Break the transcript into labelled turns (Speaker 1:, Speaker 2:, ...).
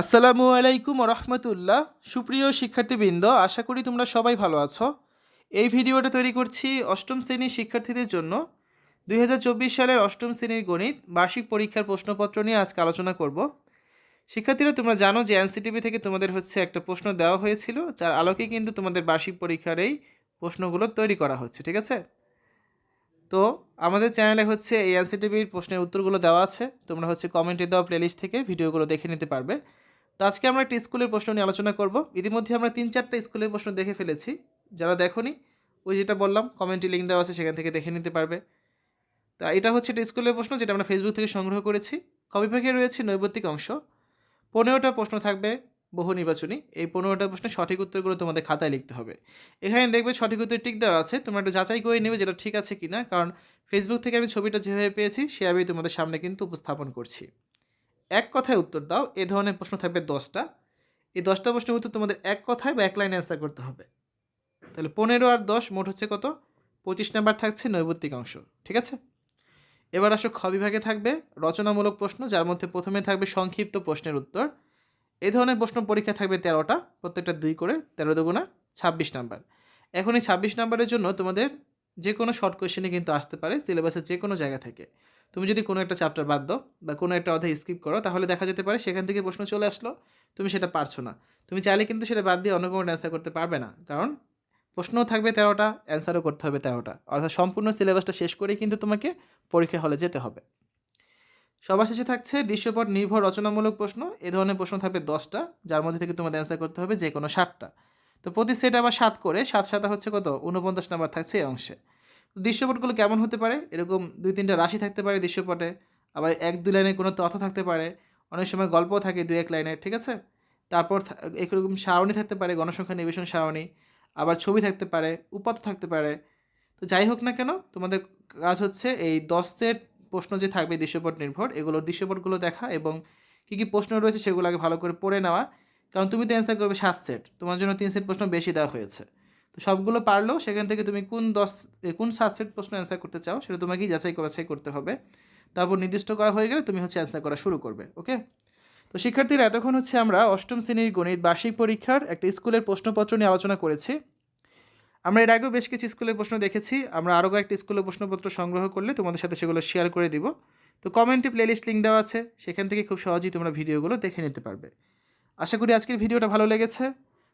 Speaker 1: আসসালামু আলাইকুম রহমতুল্লাহ। সুপ্রিয় শিক্ষার্থীবৃন্দ, আশা করি তোমরা সবাই ভালো আছো। এই ভিডিওটা তৈরি করছি অষ্টম শ্রেণির শিক্ষার্থীদের জন্য। দুই হাজার চব্বিশ সালের অষ্টম শ্রেণির গণিত, বার্ষিক পরীক্ষার প্রশ্নপত্র নিয়ে আজকে আলোচনা করব। শিক্ষার্থীরা, তোমরা জানো যে এনসিটিভি থেকে তোমাদের হচ্ছে একটা প্রশ্ন দেওয়া হয়েছিল, যার আলোকে কিন্তু তোমাদের বার্ষিক পরীক্ষার এই প্রশ্নগুলো তৈরি করা হচ্ছে, ঠিক আছে? তো আমাদের চ্যানেলে হচ্ছে এই এনসিটিভির প্রশ্নের উত্তরগুলো দেওয়া আছে, তোমরা হচ্ছে কমেন্টে দেওয়া প্লেলিস্ট থেকে ভিডিওগুলো দেখে নিতে পারবে। তো আজকে আমরা একটা স্কুলের প্রশ্ন নিয়ে আলোচনা করব। ইতিমধ্যে আমরা তিন চারটা স্কুলের প্রশ্ন দেখে ফেলেছি। যারা দেখোনি, ওই যেটা বললাম কমেন্টে লিঙ্ক দেওয়া আছে, সেখান থেকে দেখে নিতে পারবে। তা এটা হচ্ছে একটা স্কুলের প্রশ্ন, যেটা আমরা ফেসবুক থেকে সংগ্রহ করেছি। কবিভাগে রয়েছে নৈবত্তিক অংশ। পনেরোটা প্রশ্ন থাকবে বহু নির্বাচনী। এই পনেরোটা প্রশ্নের সঠিক উত্তরগুলো তোমাদের খাতায় লিখতে হবে। এখানে দেখবে সঠিক উত্তর টিক দেওয়া আছে। তোমরা একটু যাচাই করে নেবে যেটা ঠিক আছে কি না কারণ ফেসবুক থেকে আমি ছবিটা যেভাবে পেয়েছি, সেভাবেই তোমাদের সামনে কিন্তু উপস্থাপন করছি। এক কথায় উত্তর দাও, এ ধরনের প্রশ্ন থাকবে দশটা। এই দশটা প্রশ্নের উত্তর তোমাদের এক কথায় বা এক লাইনে অ্যান্সার করতে হবে। তাহলে পনেরো আর দশ মোট হচ্ছে কত? পঁচিশ নাম্বার থাকছে নৈবত্তিক অংশ, ঠিক আছে? এবার আসো খ বিভাগে থাকবে, রচনামূলক প্রশ্ন, যার মধ্যে প্রথমে থাকবে সংক্ষিপ্ত প্রশ্নের উত্তর। এই ধরনের প্রশ্ন পরীক্ষা থাকবে তেরোটা, প্রত্যেকটা দুই করে, তেরো দুগুণা ছাব্বিশ নাম্বার। এখন এই ছাব্বিশ নাম্বারের জন্য তোমাদের যে কোনো শর্ট কোয়েশ্চেনে কিন্তু আসতে পারে সিলেবাসের যে কোনো জায়গা থেকে। তুমি যদি কোনো একটা চ্যাপ্টার বাদ দাও বা কোনো একটা অধ্যায় স্কিপ করো, তাহলে দেখা যেতে পারে সেখান থেকে প্রশ্ন চলে আসলো, তুমি সেটা পারছ না। তুমি চাইলে কিন্তু সেটা বাদ দিয়ে অন্য কোনো অ্যান্সার করতে পারবে না। কারণ প্রশ্নও থাকবে তেরোটা অ্যান্সারও করতে হবে তেরোটা। অর্থাৎ সম্পূর্ণ সিলেবাসটা শেষ করেই কিন্তু তোমাকে পরীক্ষা হলে যেতে হবে। সবার শেষে থাকছে দৃশ্যপট নির্ভর রচনামূলক প্রশ্ন। এ ধরনের প্রশ্ন থাকবে দশটা, যার মধ্যে থেকে তোমাদের অ্যান্সার করতে হবে যে কোনো ষাটটা তো প্রতি সেট আবার সাত করে, সাত সাতা হচ্ছে কত? উনপঞ্চাশ নাম্বার থাকছে এই অংশে। দৃশ্যপটগুলো কেমন হতে পারে? এরকম দুই তিনটা রাশি থাকতে পারে দৃশ্যপটে, আবার এক দু লাইনে কোনো তথ্য থাকতে পারে, অনেক সময় গল্পও থাকে দু এক লাইনের, ঠিক আছে? তারপর এরকম সারণী থাকতে পারে, গণসংখ্যা নিবেশন সারণী, আবার ছবি থাকতে পারে, উপাত্ত থাকতে পারে। তো যাই হোক না কেন, তোমাদের কাজ হচ্ছে এই দশ সেট প্রশ্ন যে থাকবে দৃশ্যপট নির্ভর, এগুলোর দৃশ্যপটগুলো দেখা এবং কী কী প্রশ্ন রয়েছে সেগুলো আগে ভালো করে পড়ে নেওয়া, কারণ তুমি তো অ্যান্সার করবে সাত সেট, তোমার জন্য তিন সেট প্রশ্ন বেশি দেওয়া হয়েছে। তো সবগুলো পারলেও সেখান থেকে তুমি কোন দশ কোন সাবসেট প্রশ্ন অ্যান্সার করতে চাও সেটা তোমাকেই যাচাই বাছাই করতে হবে। তারপর নির্দিষ্ট করা হয়ে গেলে তুমি হচ্ছে অ্যান্সার করা শুরু করবে ওকে তো শিক্ষার্থীরা, এতক্ষণ হচ্ছে আমরা অষ্টম শ্রেণির গণিত বার্ষিক পরীক্ষার একটা স্কুলের প্রশ্নপত্র নিয়ে আলোচনা করেছি। আমরা এর আগেও বেশ কিছু স্কুলের প্রশ্ন দেখেছি। আমরা আরও কয়েকটি স্কুলের প্রশ্নপত্র সংগ্রহ করলে তোমাদের সাথে সেগুলো শেয়ার করে দিব। তো কমেন্টে প্লেলিস্ট লিঙ্ক দেওয়া আছে। সেখান থেকে খুব সহজেই তোমরা ভিডিওগুলো দেখে নিতে পারবে। আশা করি আজকের ভিডিওটা ভালো লেগেছে।